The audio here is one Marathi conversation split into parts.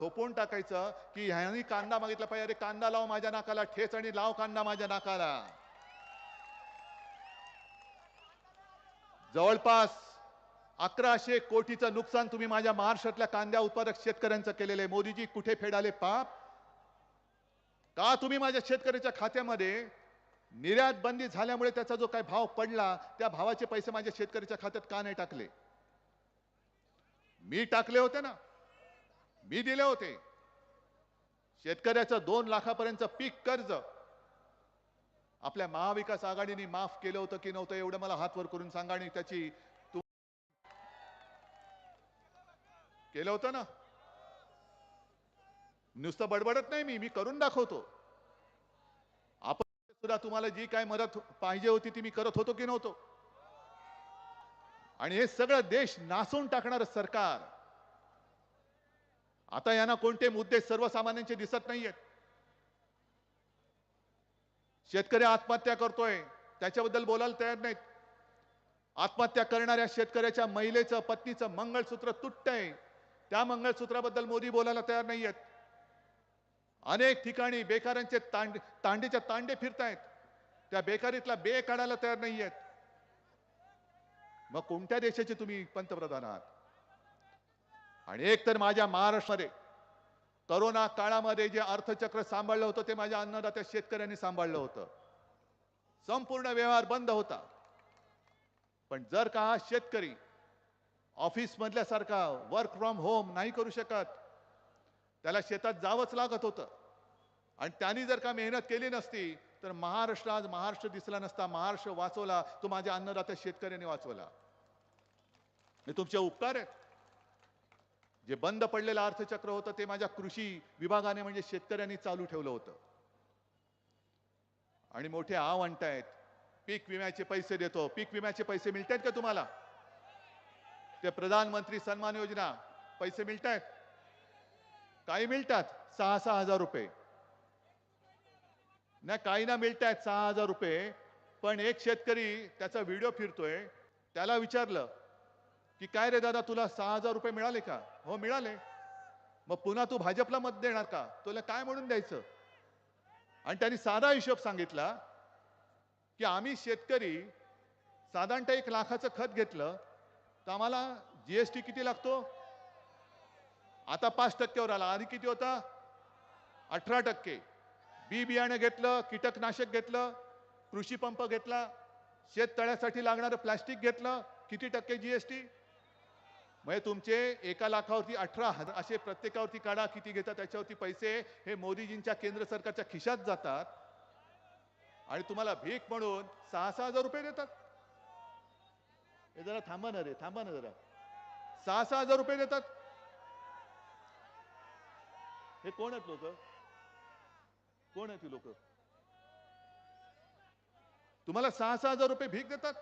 थोपवून टाकायचं की ह्यांनी कांदा मागितला पाहिजे. अरे कांदा लाव माझ्या नाकाला ठेच आणि लाव कांदा माझ्या नाकाला. जवळपास अकराशे कोटीचं नुकसान तुम्ही माझ्या महाराष्ट्रातल्या कांद्या उत्पादक शेतकऱ्यांचं केलेलं आहे. मोदीजी कुठे फेडाले पाप? का तुम्ही माझ्या शेतकऱ्याच्या खात्यामध्ये निर्यात बंदी झाल्यामुळे त्याचा जो काही भाव पडला त्या भावाचे पैसे माझ्या शेतकऱ्याच्या खात्यात का नाही टाकले? मी टाकले होते ना. मी दिले होते. शेतकऱ्याचं दोन लाखापर्यंत पीक कर्ज. आपल्या महाविकास आघाडीने माफ केलं होतं की नव्हतं एवढं मला हात वर करून सांगा आणि त्याची तू केलं होतं ना? नुसतं बडबडत नाही मी मी करून दाखवतो. आपण सुद्धा तुम्हाला जी काय मदत पाहिजे होती ती मी करत होतो की नव्हतो? आणि हे सगळं देश नासून टाकणार सरकार. आता यांना कोणते मुद्दे सर्वसामान्यांचे दिसत नाहीयेत. शेतकरी आत्महत्या करतोय त्याच्याबद्दल बोलायला तयार नाहीत. आत्महत्या करणाऱ्या शेतकऱ्याच्या महिलेचं पत्नीचं मंगळसूत्र तुटतंय. त्या मंगळसूत्राबद्दल मोदी बोलायला तयार नाहीयेत. अनेक ठिकाणी बेकारांचे तांड तांडेच्या तांडे फिरतायत. त्या बेकारीतला बे काढायला तयार नाहीयेत. मग कोणत्या देशाचे तुम्ही पंतप्रधान आहात? आणि एक तर माझ्या महाराष्ट्रामध्ये करोना काळामध्ये जे अर्थचक्र सांभाळलं होतं ते माझ्या अन्नदात्या शेतकऱ्यांनी सांभाळलं होतं. संपूर्ण व्यवहार बंद होता. पण जर का हा शेतकरी ऑफिस मधल्यासारखा वर्क फ्रॉम होम नाही करू शकत त्याला शेतात जावंच लागत होतं. आणि त्यांनी जर का मेहनत केली नसती तर महाराष्ट्र आज महाराष्ट्र दिसला नसता. महाराष्ट्र वाचवला तो माझ्या अन्नदात्या शेतकऱ्यांनी वाचवला. हे तुमचे उपकार आहेत. जे बंद पडलेलं अर्थचक्र होतं ते माझ्या कृषी विभागाने म्हणजे शेतकऱ्यांनी चालू ठेवलं होतं. आणि मोठे आव आणतायत. पीक विम्याचे पैसे देतो. पीक विम्याचे पैसे मिळतायत का तुम्हाला? ते प्रधानमंत्री सन्मान योजना. पैसे मिळतायत? काही मिळतात. सहा सहा हजार रुपये. नाही काही ना मिळतायत सहा हजार रुपये. पण एक शेतकरी त्याचा व्हिडिओ फिरतोय. त्याला विचारलं की काय रे दादा तुला सहा हजार रुपये मिळाले का? हो मिळाले. मग पुन्हा तू भाजपला मत देणार का? तुला काय म्हणून द्यायचं? आणि त्यांनी साधा हिशोब सांगितला की आम्ही शेतकरी साधारणतः एक लाखाचं खत घेतलं तर आम्हाला जीएसटी किती लागतो? आता पाच टक्क्यावर आला. आधी किती होता? अठरा टक्के. बी बियाणं घेतलं कीटकनाशक घेतलं कृषी पंप घेतला शेततळ्यासाठी लागणारं प्लॅस्टिक घेतलं किती टक्के जीएसटी म्हणजे तुमचे एका लाखावरती अठरा हजार असे प्रत्येकावरती काढा किती घेतात त्याच्यावरती पैसे. हे मोदीजींच्या केंद्र सरकारच्या खिशात जातात. आणि तुम्हाला भीक म्हणून सहा सहा हजार रुपये देतात. हे जरा थांबा ना रे थांबा ना जरा. सहा सहा हजार रुपये देतात. हे कोण आहेत लोक? कोण आहेत ती लोक? तुम्हाला सहा सहा हजार रुपये भीक देतात.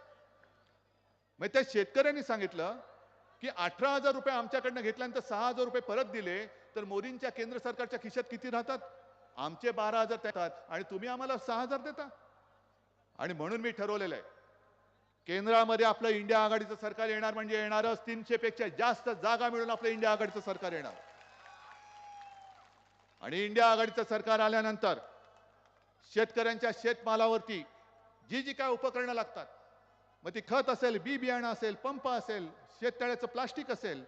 मग त्या शेतकऱ्यांनी सांगितलं की अठरा हजार रुपये आमच्याकडनं घेतल्यानंतर सहा हजार रुपये परत दिले तर मोदींच्या केंद्र सरकारच्या खिशात किती राहतात? आमचे बारा हजार देतात आणि तुम्ही आम्हाला सहा हजार देता. आणि म्हणून मी ठरवलेलं आहे केंद्रामध्ये आपलं इंडिया आघाडीचं सरकार येणार म्हणजे येणारच तीनशे पेक्षा जास्त जागा मिळून आपलं इंडिया आघाडीचं सरकार येणार. आणि इंडिया आघाडीचं सरकार आल्यानंतर शेतकऱ्यांच्या शेतमालावरती जी जी काय उपकरणं लागतात मग ती खत असेल बी बियाणं असेल पंप असेल शेततळ्याचं प्लास्टिक असेल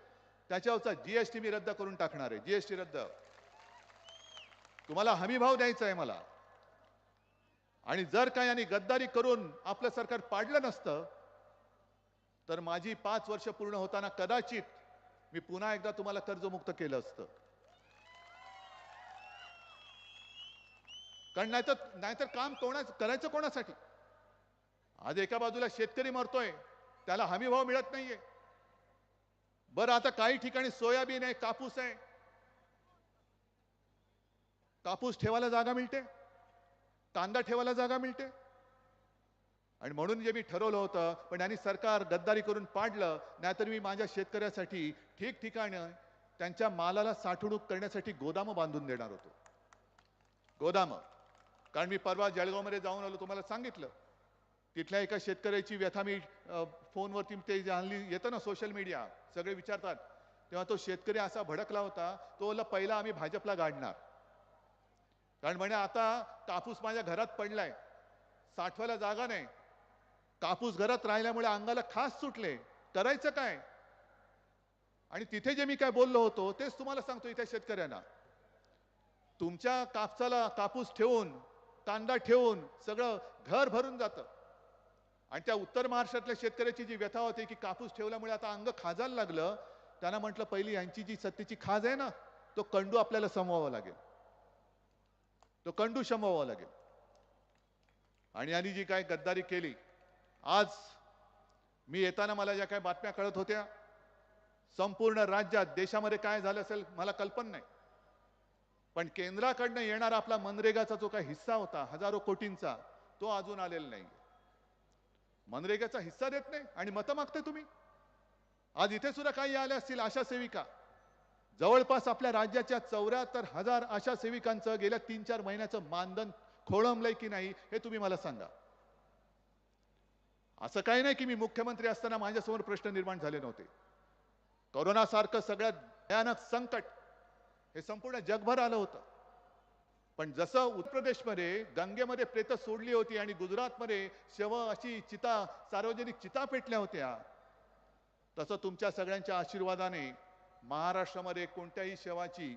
त्याच्यावरचा जीएसटी मी रद्द करून टाकणार आहे. जीएसटी रद्द. तुम्हाला हमी भाव द्यायचा आहे मला. आणि जर काही यांनी गद्दारी करून आपलं सरकार पाडलं नसतं तर माझी पाच वर्ष पूर्ण होताना कदाचित मी पुन्हा एकदा तुम्हाला कर्जमुक्त केलं असतं. कारण नाहीतर नाहीतर काम कोणा करायचं कोणासाठी? आज एका बाजूला शेतकरी मरतोय त्याला हमी भाव मिळत नाहीये. बरं आता काही ठिकाणी सोयाबीन आहे कापूस आहे. कापूस ठेवायला जागा मिळते कांदा ठेवायला जागा मिळते. आणि म्हणून जे मी ठरवलं होतं पण यांनी सरकार गद्दारी करून पाडलं नाहीतर मी माझ्या शेतकऱ्यासाठी ठिकठिकाणी त्यांच्या मालाला साठवणूक करण्यासाठी गोदामं बांधून देणार होतो. गोदामं. कारण मी परवा जळगावमध्ये जाऊन आलो तुम्हाला सांगितलं. तिथल्या एका शेतकऱ्याची व्यथा मी फोनवरती ते जाणली येतं ना सोशल मीडिया सगळे विचारतात. तेव्हा तो शेतकरी असा भडकला होता तो पहिला आम्ही भाजपला गाडणार. कारण म्हणे आता कापूस माझ्या घरात पडलाय. साठवायला जागा नाही. कापूस घरात राहिल्यामुळे अंगाला खास सुटले. करायचं काय? आणि तिथे जे मी काय बोललो होतो तेच तुम्हाला सांगतो इथे शेतकऱ्यांना. तुमच्या कापसाला कापूस ठेवून कांदा ठेवून सगळं घर भरून जातं. आणि त्या उत्तर महाराष्ट्रातल्या शेतकऱ्याची जी व्यथा होती की कापूस ठेवल्यामुळे आता अंग खाजायला लागलं त्यांना म्हटलं पहिली यांची जी सत्तेची खाज आहे ना तो कंडू आपल्याला समवावा लागेल. तो कंडू शमवावा लागेल. आणि यांनी जी काय गद्दारी केली आज मी येताना मला ज्या काय बातम्या कळत होत्या संपूर्ण राज्यात देशामध्ये काय झालं असेल मला कल्पना नाही. पण केंद्राकडनं येणारा आपला मनरेगाचा जो काही हिस्सा होता हजारो कोटींचा तो अजून आलेला नाही. मनरेगाचा हिस्सा देत नाही आणि मतं मागते तुम्ही. आज इथे सुद्धा काही आल्या असतील आशा सेविका. जवळपास आपल्या राज्याच्या चौऱ्याहत्तर हजार आशा सेविकांचं गेल्या तीन चार महिन्याचं मानधन खोळंबलंय की नाही हे तुम्ही मला सांगा. असं काही नाही की मी मुख्यमंत्री असताना माझ्यासमोर प्रश्न निर्माण झाले नव्हते. कोरोनासारखं सगळ्यात भयानक संकट हे संपूर्ण जगभर आलं होतं. पण जसं उत्तर प्रदेशमध्ये गंगेमध्ये प्रेत सोडली होती आणि गुजरातमध्ये शव अशी चिता सार्वजनिक चिता पेटल्या होत्या तसं तुमच्या सगळ्यांच्या आशीर्वादाने महाराष्ट्रामध्ये कोणत्याही शवाची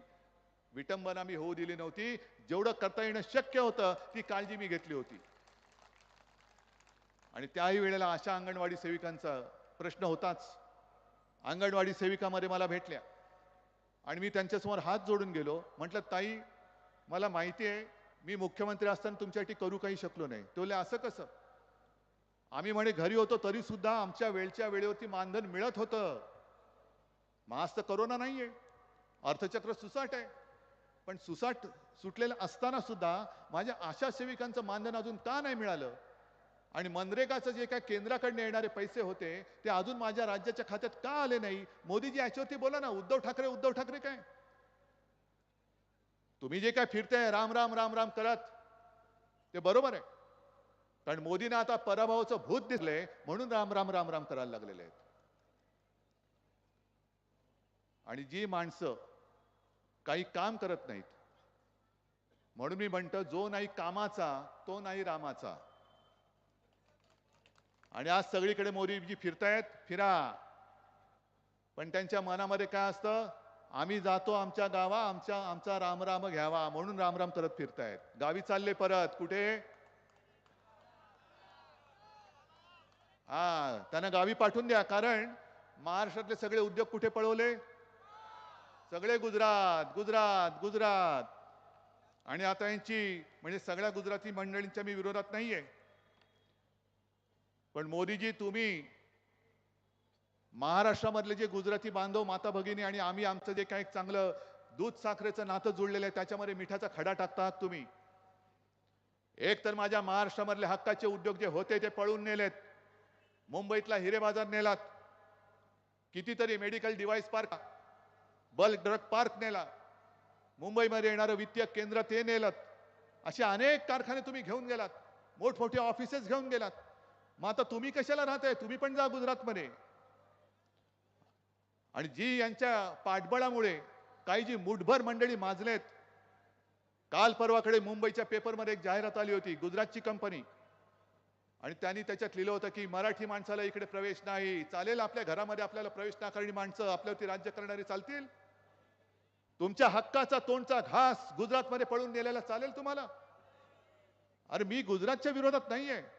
विटंबना मी होऊ दिली नव्हती. जेवढं करता येणं शक्य होतं ती काळजी मी घेतली होती. आणि त्याही वेळेला अशा अंगणवाडी सेविकांचा प्रश्न होताच. अंगणवाडी सेविकामध्ये मला भेटल्या. आणि मी त्यांच्यासमोर हात जोडून गेलो. म्हटलं ताई मला माहिती आहे मी मुख्यमंत्री असताना तुमच्यासाठी करू काही शकलो नाही. ते बोलले असं कसं? आम्ही म्हणे घरी होतो तरी सुद्धा आमच्या वेळच्या वेळेवरती मानधन मिळत होतं. मग तर करोना नाहीये. अर्थचक्र सुसाट आहे. पण सुसाट सुटलेलं असताना सुद्धा माझ्या आशा सेविकांचं मानधन अजून का नाही मिळालं? आणि मनरेगाचं जे काय केंद्राकडनं येणारे पैसे होते ते अजून माझ्या राज्याच्या खात्यात का आले नाही? मोदीजी याच्यावरती बोला ना उद्धव ठाकरे उद्धव ठाकरे काय? तुम्ही जे काय फिरताय राम राम राम राम करत ते बरोबर आहे. कारण मोदींना आता पराभवाचं भूत दिसलंय म्हणून राम राम राम राम करायला लागलेले आहेत. आणि जी माणसं काही काम करत नाहीत म्हणून मी म्हणतो जो नाही कामाचा तो नाही रामाचा. आणि आज सगळीकडे मोदीजी फिरतायत फिरा. पण त्यांच्या मनामध्ये काय असतं? आम्ही जातो आमच्या गावा आमच्या आमचा रामराम घ्यावा म्हणून रामराम करत फिरतायत. गावी चालले परत. कुठे? हा त्यांना गावी पाठवून द्या. कारण महाराष्ट्रातले सगळे उद्योग कुठे पळवले? सगळे गुजरात गुजरात गुजरात. आणि आता यांची म्हणजे सगळ्या गुजराती मंडळींच्या मी विरोधात नाहीये. पण मोदीजी तुम्ही महाराष्ट्रामधले जे गुजराती बांधव माता भगिनी आणि आम्ही आमचं जे काही चांगलं दूध साखरेचं नातं जुळलेलं आहे त्याच्यामध्ये मिठाचा खडा टाकता आहात तुम्ही. एक तर माझ्या महाराष्ट्रामधले हक्काचे उद्योग जे होते ते पळून नेलेत. मुंबईतला हिरे बाजार नेलात. कितीतरी medical device park bulk drug park नेला. मुंबईमध्ये येणारं वित्तीय केंद्र ते नेलं असे अनेक कारखाने तुम्ही घेऊन गेलात. मोठमोठे ऑफिसेस घेऊन गेलात. मग आता तुम्ही कशाला राहताय? तुम्ही पण जा गुजरातमध्ये. आणि जी यांच्या पाठबळामुळे काही जी मुठभर मंडळी माजलेत काल परवाकडे मुंबईच्या पेपरमध्ये एक जाहिरात आली होती गुजरातची कंपनी. आणि त्यांनी त्याच्यात लिहिलं होतं की मराठी माणसाला इकडे प्रवेश नाही चालेल आपल्या घरामध्ये आपल्याला प्रवेश नाकारणी माणसं आपल्यावरती राज्य करणारी चालतील. तुमच्या हक्काचा तोंडचा घास गुजरातमध्ये पळून नेलेला चालेल तुम्हाला. अरे मी गुजरातच्या विरोधात नाहीये.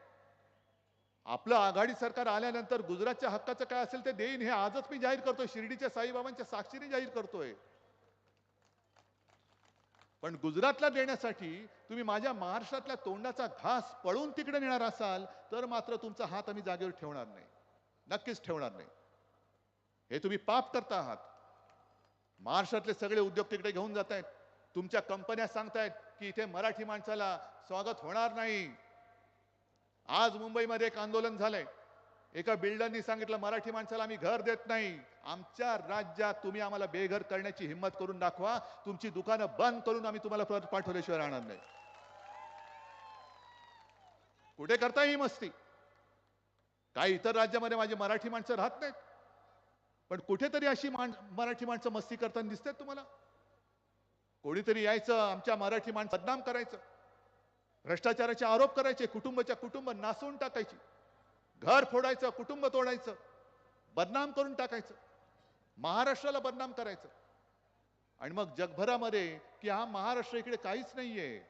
आपलं आघाडी सरकार आल्यानंतर गुजरातच्या हक्काचं काय असेल ते देईन हे आजच मी जाहीर करतोय. शिर्डीच्या साईबाबांच्या साक्षीने जाहीर करतोय. पण गुजरातला देण्यासाठी तुम्ही माझ्या महाराष्ट्रातल्या तोंडाचा घास पळून तिकडे नेणार असाल तर मात्र तुमचा हात आम्ही जागेवर ठेवणार नाही. नक्कीच ठेवणार नाही. हे तुम्ही पाप करता आहात. महाराष्ट्रातले सगळे उद्योग तिकडे घेऊन जात आहेत तुमच्या कंपन्या सांगतायत की इथे मराठी माणसाला स्वागत होणार नाही. आज मुंबईमध्ये एक आंदोलन झालंय. एका बिल्डरनी सांगितलं मराठी माणसाला आम्ही घर देत नाही. आमच्या राज्यात तुम्ही आम्हाला बेघर करण्याची हिंमत करून दाखवा. तुमची दुकानं बंद करून आम्ही तुम्हाला परत पाठवल्याशिवाय राहणार नाही. कुठे करता ही मस्ती? काही इतर राज्यामध्ये माझी मराठी माणसं राहत नाहीत. पण कुठेतरी अशी मान मराठी माणसं मस्ती करताना दिसतात तुम्हाला. कोणीतरी यायचं आमच्या मराठी माणसं बदनाम करायचं. भ्रष्टाचाराचे आरोप करायचे कुटुंबाच्या कुटुंब नासून टाकायची. घर फोडायचं कुटुंब तोडायचं बदनाम करून टाकायचं. महाराष्ट्राला बदनाम करायचं. आणि मग जगभरामध्ये की हा महाराष्ट्र इकडे काहीच नाहीये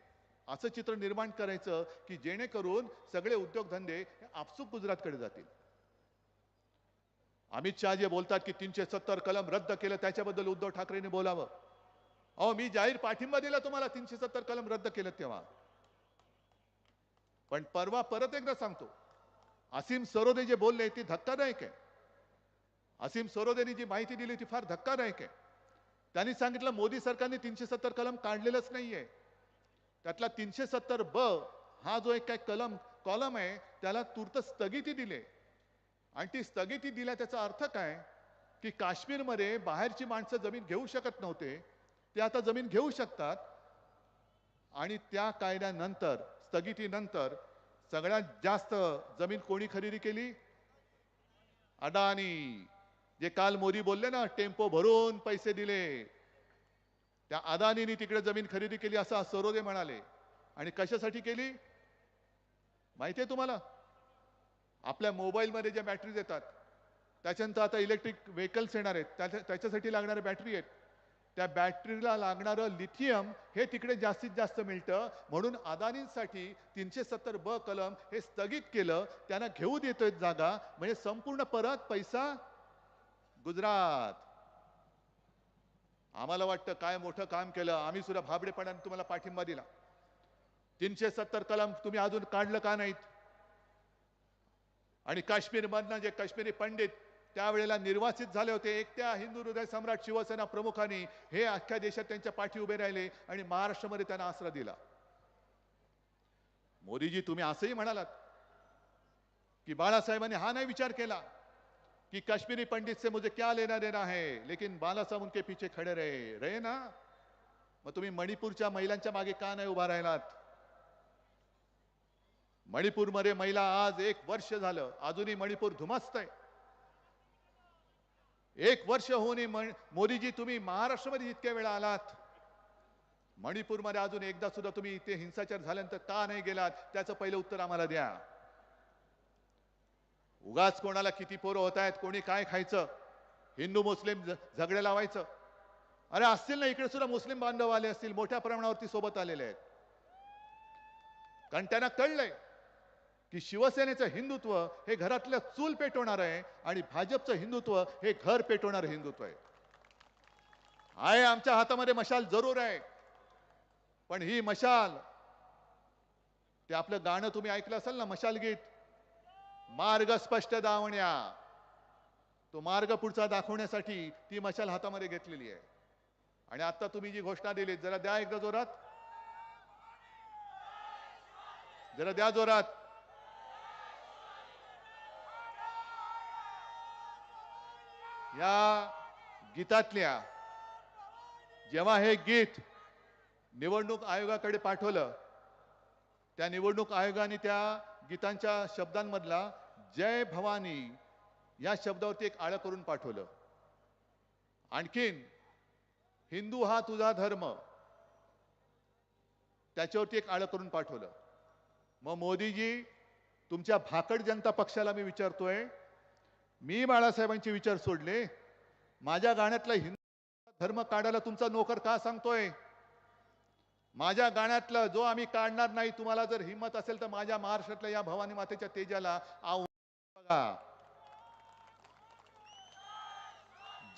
असं चित्र निर्माण करायचं की जेणेकरून सगळे उद्योगधंदे हे आपसूक गुजरातकडे जातील. अमित शहा जे बोलतात की तीनशे सत्तर कलम रद्द केलं त्याच्याबद्दल उद्धव ठाकरेंनी बोलावं. अहो मी जाहीर पाठिंबा दिला तुम्हाला तीनशे सत्तर कलम रद्द केलं तेव्हा. पण परवा परत एकदा सांगतो. असीम सरोदे जे बोलले ती धक्कादायक आहे. असीम सरोदेनी जी माहिती दिली ती फार धक्कादायक आहे. त्यांनी सांगितलं मोदी सरकारने तीनशे सत्तर कलम काढलेलंच नाहीये. त्यातला तीनशे सत्तर ब हा जो एक काय कलम कॉलम आहे त्याला तूर्त स्थगिती दिली. आणि ती स्थगिती दिल्या त्याचा अर्थ काय? की काश्मीरमध्ये बाहेरची माणसं जमीन घेऊ शकत नव्हते. ते आता जमीन घेऊ शकतात. आणि त्या कायद्यानंतर स्थगितीनंतर सगळ्यात जास्त जमीन कोणी खरेदी केली? अडाणी. जे काल मोदी बोलले ना टेम्पो भरून पैसे दिले. त्या अदानीने तिकडे जमीन खरेदी केली असं सरोदे म्हणाले. आणि कशासाठी केली? माहिती आहे तुम्हाला? आपल्या मोबाईलमध्ये ज्या बॅटरीज येतात त्याच्यानंतर आता इलेक्ट्रिक व्हेकल्स येणार आहेत. त्याच्या त्याच्यासाठी लागणाऱ्या बॅटरी आहेत. त्या बॅटरीला लागणारं लिथियम हे तिकडे जास्तीत जास्त मिळतं. म्हणून अदानींसाठी तीनशे सत्तर ब कलम हे स्थगित केलं. त्यांना घेऊ देतोय जागा. म्हणजे संपूर्ण परत पैसा गुजरात. आम्हाला वाटतं काय मोठं काम केलं. आम्ही सुद्धा भाबडेपणाने तुम्हाला पाठिंबा दिला. तीनशे सत्तर कलम तुम्ही अजून काढलं का नाहीत? आणि काश्मीरमधनं जे काश्मीरी पंडित त्यावेळेला निर्वासित झाले होते. एकट्या हिंदू हृदय सम्राट शिवसेना प्रमुखांनी हे अख्ख्या देशात त्यांच्या पाठी उभे राहिले आणि महाराष्ट्रामध्ये त्यांना आसरा दिला. मोदीजी तुम्ही असंही म्हणालात की बाळासाहेबांनी हा नाही विचार केला कि कश्मीरी पंडित से मुझे क्या लेना देना है? लेकिन बाला साहब उनके पीछे खड़े रहे. रहे ना? मग तुम्ही मणिपूरच्या महिलांच्या मागे का नाही उभा राहिलात? मणिपूरमध्ये महिला आज एक वर्ष झालं. अजूनही मणिपूर धुमस्त आहे एक वर्ष होऊन मण- मोदीजी तुम्ही महाराष्ट्रामध्ये इतक्या वेळा आलात मणिपूरमध्ये अजून एकदा सुद्धा तुम्ही इथे हिंसाचार झाल्यानंतर का नाही गेलात त्याचं पहिलं उत्तर आम्हाला द्या. उगाच कोणाला किती पोरं होत आहेत कोणी काय खायचं हिंदू मुस्लिम झगडे लावायचं. अरे असतील ना इकडे सुद्धा मुस्लिम बांधव आले असतील मोठ्या प्रमाणावरती सोबत आलेले आहेत. कारण त्यांना कळलंय की शिवसेनेचं हिंदुत्व हे घरातल्या चूल पेटवणार आहे आणि भाजपचं हिंदुत्व हे घर पेटवणार हिंदुत्व आहे. आहे आमच्या हातामध्ये मशाल जरूर आहे. पण ही मशाल ते आपलं गाणं तुम्ही ऐकलं असाल ना मशाल गीत? मार्ग स्पष्ट दावण्या. तो मार्ग पुढचा दाखवण्यासाठी ती मशाल हातामध्ये घेतलेली आहे. आणि आता तुम्ही जी घोषणा दिली जरा द्या एकदा जोरात. जरा द्या जोरात. या गीतातल्या जेव्हा हे गीत निवडणूक आयोगाकडे पाठवलं त्या निवडणूक आयोगाने त्या गीतांच्या शब्दांमधला जय भवानी या शब्दावरती एक आळं करून पाठवलं. आणखीन हिंदू हा तुझा धर्म त्याच्यावरती एक आळं करून पाठवलं. मग मोदीजी तुमच्या भाकड जनता पक्षाला मी विचारतोय मी बाळासाहेबांचे विचार सोडले. माझ्या गाण्यातला हिंदू धर्म काढायला तुमचा नोकर का सांगतोय? माझ्या गाण्यातलं जो आम्ही काढणार नाही तुम्हाला जर हिंमत असेल तर माझ्या महाराष्ट्रातल्या या भवानी मातेच्या तेजाला आव बघा.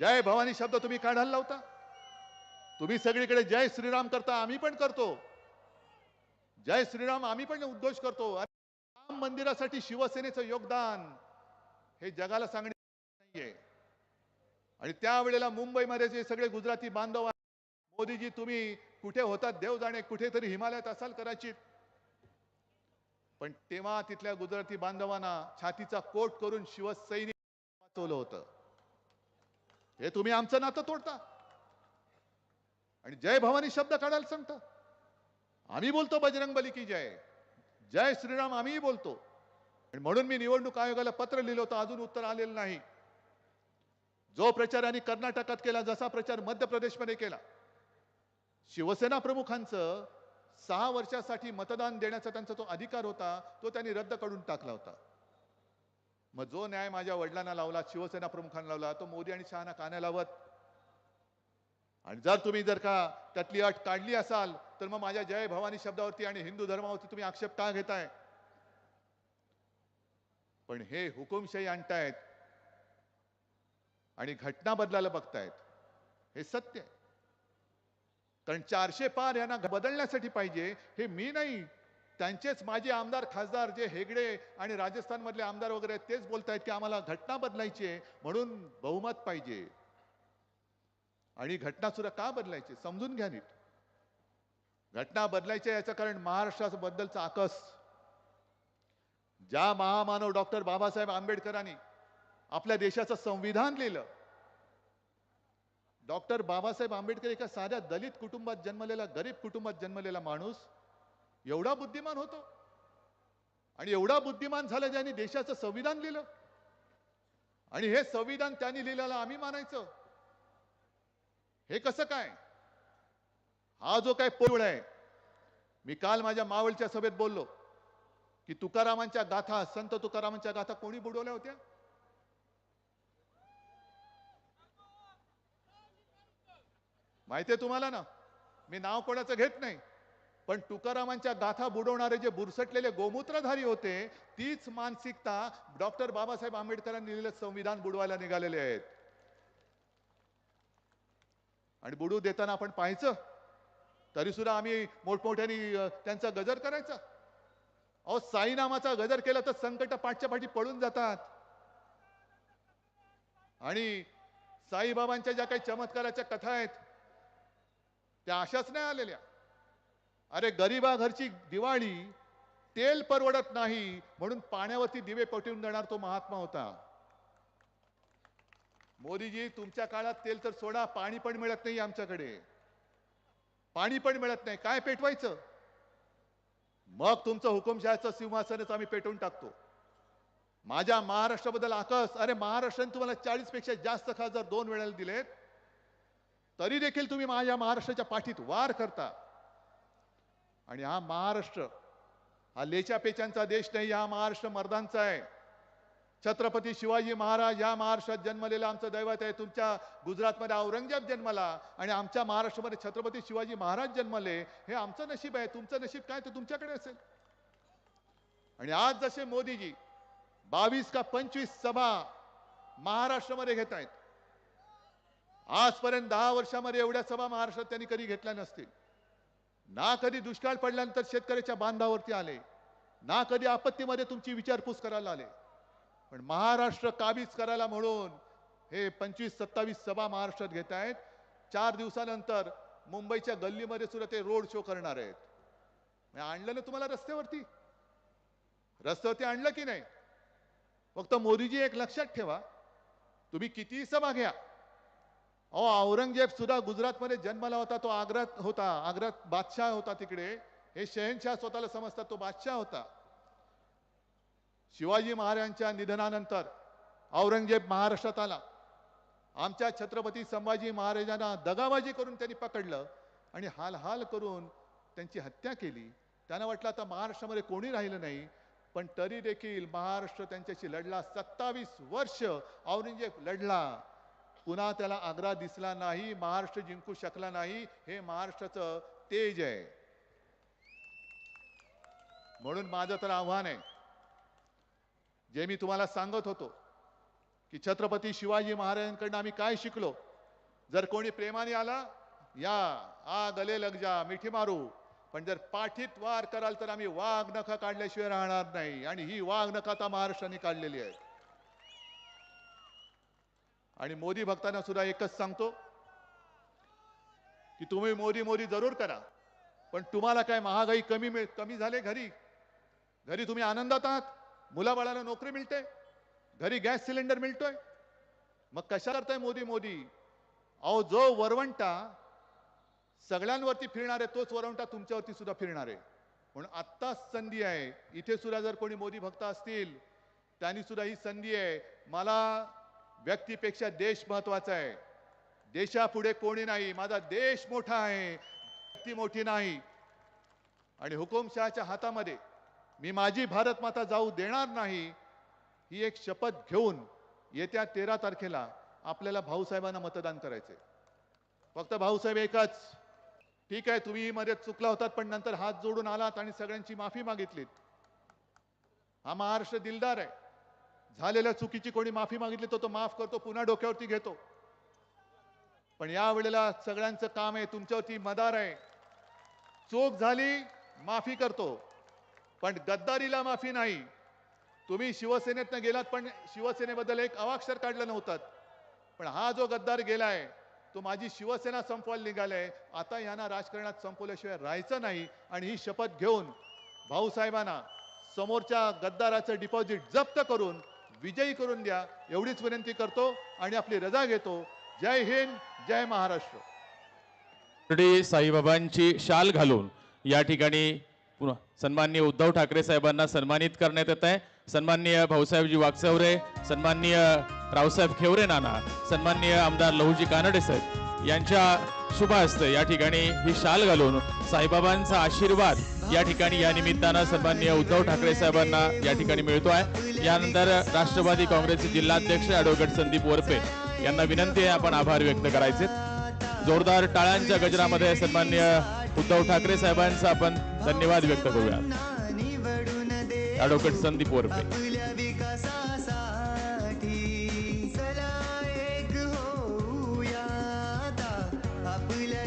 जय भवानी शब्द तुम्ही काढायला लावता? तुम्ही सगळीकडे जय श्रीराम करता आम्ही पण करतो. जय श्रीराम आम्ही पण उद्घोष करतो. राम मंदिरासाठी शिवसेनेचं योगदान. हे जगाला सांगणे नाहीये. आणि त्यावेळेला मुंबईमध्ये जे सगळे गुजराती बांधव मोदीजी तुम्ही कुठे होतात देव जाणे कुठेतरी हिमालयात असाल कदाचित. पण तेव्हा तिथल्या गुजराती बांधवांना छातीचा कोट करून शिवसैनिक वाचवलं होतं. हे तुम्ही आमचं नातं तोडता. आणि जय भवानी शब्द काढायला सांगता. आम्ही बोलतो बजरंग बली की जय. जय श्रीराम आम्हीही बोलतो. म्हणून मी निवडणूक आयोगाला पत्र लिहिलं होतं अजून उत्तर आलेलं नाही. जो प्रचार यांनी कर्नाटकात केला जसा प्रचार मध्य प्रदेशमध्ये केला शिवसेना प्रमुखांचं सहा वर्षासाठी मतदान देण्याचा त्यांचा तो अधिकार होता तो त्यांनी रद्द करून टाकला होता. मग जो न्याय माझ्या वडिलांना लावला शिवसेना प्रमुखांना लावला तो मोदी आणि शहाना काना लावत? आणि जर तुम्ही जर का त्यातली अट काढली असाल तर मग माझ्या जय भवानी शब्दावरती आणि हिंदू धर्मावरती तुम्ही आक्षेप का घेताय? पण हे हुकुमशाही आणतायत आणि घटना बदलायला बघतायत. हे सत्य आहे. कारण चारशे पार यांना बदलण्यासाठी पाहिजे हे मी नाही. त्यांचेच माझे आमदार खासदार जे हेगडे आणि राजस्थानमधले आमदार वगैरे आहेत तेच बोलतायत की आम्हाला घटना बदलायची आहे म्हणून बहुमत पाहिजे. आणि घटना सुद्धा का बदलायची? समजून घ्या नीट. घटना बदलायच्या याचं कारण महाराष्ट्राचं बद्दलचा आकस. ज्या महामानव डॉक्टर बाबासाहेब आंबेडकरांनी आपल्या देशाचं संविधान लिहिलं डॉक्टर बाबासाहेब आंबेडकर एका साध्या दलित कुटुंबात जन्मलेला गरीब कुटुंबात जन्मलेला माणूस एवढा बुद्धिमान होतो. आणि एवढा बुद्धिमान झाला ज्यांनी देशाचं संविधान लिहिलं. आणि हे संविधान त्यांनी लिहिलेलं आम्ही मानायचं. हे कसं काय? हा जो काय पोळ आहे मी काल माझ्या मावळच्या सभेत बोललो. की तुकारामांच्या गाथा संत तुकारामांच्या गाथा कोणी बुडवल्या होत्या? माहितीये तुम्हाला ना? मी नाव कोणाचं घेत नाही. पण तुकारामांच्या गाथा बुडवणारे जे बुरसटलेले गोमूत्रधारी होते तीच मानसिकता डॉक्टर बाबासाहेब आंबेडकरांनी लिहिलेलं संविधान बुडवायला निघालेले आहेत. आणि बुडू देताना आपण पाहायचं? तरी सुद्धा आम्ही मोठमोठ्याने त्यांचा गजर करायचा? अहो साईनामाचा गजर केला तर संकट पाठच्या पाठी पळून जातात. आणि साईबाबांच्या ज्या काही चमत्काराच्या कथा आहेत त्या अशाच नाही आलेल्या. अरे गरिबा घरची दिवाळी तेल परवडत नाही म्हणून पाण्यावरती दिवे पटवून देणार तो महात्मा होता. मोदीजी तुमच्या काळात तेल तर सोडा पाणी पण मिळत नाही आमच्याकडे. पाणी पण मिळत नाही. काय पेटवायचं? मग तुमचं हुकुमशाहीचं सिंहासनच आम्ही पेटवून टाकतो. माझ्या महाराष्ट्राबद्दल आकस. अरे महाराष्ट्राने तुम्हाला चाळीसपेक्षा जास्त खासदार दोन वेळेला दिलेत. तरी देखील तुम्ही माझ्या महाराष्ट्राच्या पाठीत वार करता. आणि हा महाराष्ट्र हा लेच्या पेच्यांचा देश नाही हा महाराष्ट्र मर्दांचा आहे. छत्रपती शिवाजी महाराज या महाराष्ट्रात जन्मलेलं आमचं दैवत आहे. तुमच्या गुजरातमध्ये औरंगजेब जन्मला आणि आमच्या महाराष्ट्रामध्ये छत्रपती शिवाजी महाराज जन्मले. हे आमचं नशीब आहे. तुमचं नशीब काय? ते तुमच्याकडे असेल. आणि आज जसे मोदीजी बावीस का पंचवीस सभा महाराष्ट्रामध्ये घेत आहेत. आजपर्यंत दहा वर्षामध्ये एवढ्या सभा महाराष्ट्रात त्यांनी कधी घेतल्या नसतील. ना कधी दुष्काळ पडल्यानंतर शेतकऱ्याच्या बांधावरती आले. ना कधी आपत्तीमध्ये तुमची विचारपूस करायला आले. पण महाराष्ट्र काबीज करायला म्हणून हे पंचवीस सत्तावीस सभा महाराष्ट्रात घेत आहेत. चार दिवसानंतर मुंबईच्या गल्लीमध्ये सुद्धा ते रोड शो करणार आहेत. आणलं ना तुम्हाला रस्त्यावरती? रस्त्यावरती आणलं की नाही? फक्त मोदीजी एक लक्षात ठेवा. तुम्ही कितीही सभा घ्या. अहो औरंगजेब सुद्धा गुजरातमध्ये जन्माला होता तो आग्रात होता. आग्रात बादशाह होता तिकडे. हे शहनशाह स्वतःला समजतात तो बादशाह होता. शिवाजी महाराजांच्या निधनानंतर औरंगजेब महाराष्ट्रात आला. आमच्या छत्रपती संभाजी महाराजांना दगाबाजी करून त्यांनी पकडलं आणि हाल हाल करून त्यांची हत्या केली. त्यांना वाटलं आता महाराष्ट्रामध्ये कोणी राहिलं नाही पण तरी देखील महाराष्ट्र त्यांच्याशी लढला. सत्तावीस वर्ष औरंगजेब लढला. पुन्हा त्याला आग्रा दिसला नाही महाराष्ट्र जिंकू शकला नाही. हे महाराष्ट्राचं तेज आहे. म्हणून माझं तर आव्हान आहे जे मी तुम्हाला सांगत होतो की छत्रपती शिवाजी महाराजांकडनं आम्ही काय शिकलो? जर कोणी प्रेमाने आला या आ गले लग जा मिठी मारू. पण जर पाठीत वार कराल तर आम्ही वाघ नखा काढल्याशिवाय राहणार नाही. आणि ही वाघ नखा आता महाराष्ट्राने काढलेली आहे आणि मोदी भक्तांना सुद्धा एकच सांगतो की तुम्ही मोदी मोदी जरूर करा. पण तुम्हाला काय महागाई कमी मिळ कमी झाले घरी? घरी तुम्ही आनंदात आहात? मुलाबाळाला नोकरी मिळते घरी गॅस सिलेंडर मिळतोय. मग कशा करताय मोदी मोदी? अहो जो वरवंटा सगळ्यांवरती फिरणार आहे तोच वरवंटा तुमच्यावरती सुद्धा फिरणार. आहे म्हणून आत्ताच संधी आहे. इथे सुद्धा जर कोणी मोदी भक्त असतील त्यांनी सुद्धा ही संधी आहे. मला व्यक्तीपेक्षा देश महत्त्वाचा आहे. देशापुढे कोणी नाही. माझा देश मोठा आहे. व्यक्ती मोठी नाही. आणि हुकुमशहाच्या हातामध्ये मी माझी भारत माता जाऊ देणार नाही ही एक शपथ घेऊन येत्या तेरा तारखेला आपल्याला भाऊसाहेबांना मतदान करायचे फक्त भाऊसाहेब एकच. ठीक आहे तुम्ही मध्ये चुकला होतात पण नंतर हात जोडून आलात आणि सगळ्यांची माफी मागितलीत. हा महाराष्ट्र दिलदार आहे. झालेल्या चुकीची कोणी माफी मागितली तर तो माफ करतो पुन्हा डोक्यावरती घेतो. पण या वेळेला सगळ्यांचं काम आहे तुमच्यावरती मदार आहे. चूक झाली माफी करतो. पण गद्दारीला माफी नाही. तुम्ही शिवसेनेतनं गेलात पण शिवसेनेबद्दल एक अवाक्षर काढलं नव्हतं. पण हा जो गद्दार गेलाय तो माझी शिवसेना संपवायला निघालाय. आता यांना राजकारणात संपवल्याशिवाय राहायचं नाही आणि ही शपथ घेऊन भाऊसाहेबांना समोरच्या गद्दाराचं डिपॉझिट जप्त करून विजयी करून द्या एवढीच विनंती करतो आणि आपली रजा घेतो. जय हिंद जय महाराष्ट्र. साईबाबांची शाल घालून या ठिकाणी पुन्हा. सन्माननीय उद्धव ठाकरे साहेबांना सन्मानित करण्यात येत आहे. सन्माननीय भाऊसाहेबजी वागसवरे सन्माननीय रावसाहेब खेवरे नाना सन्माननीय आमदार लहूजी कानडे साहेब यांच्या शुभ हस्ते या ठिकाणी ही शाल घालून साईबाबांचा आशीर्वाद या ठिकाणी या निमित्तानं सन्माननीय उद्धव ठाकरे साहेबांना या ठिकाणी मिळतो आहे. यानंतर राष्ट्रवादी काँग्रेसचे जिल्हाध्यक्ष ॲडव्होकेट संदीप वरपे यांना विनंती आहे आपण आभार व्यक्त करायचे. जोरदार टाळ्यांच्या गजरामध्ये सन्मान्य उद्धव ठाकरे साहेबांचा आपण धन्यवाद व्यक्त करूया. ॲडव्होकेट संदीप वरपे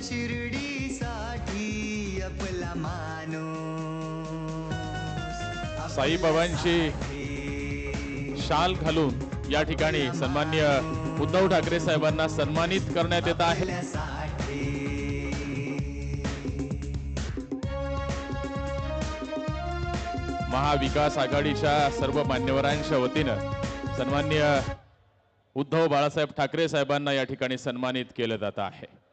शिर्डीसाठी आपला साईबाबांची शाल घालून या ठिकाणी सन्मान्य उद्धव ठाकरे साहेबांना सन्मानित करण्यात येत आहे. महाविकास आघाडीच्या सर्व मान्यवरांच्या वतीनं सन्मान्य उद्धव बाळासाहेब ठाकरे साहेबांना या ठिकाणी सन्मानित केलं जात आहे.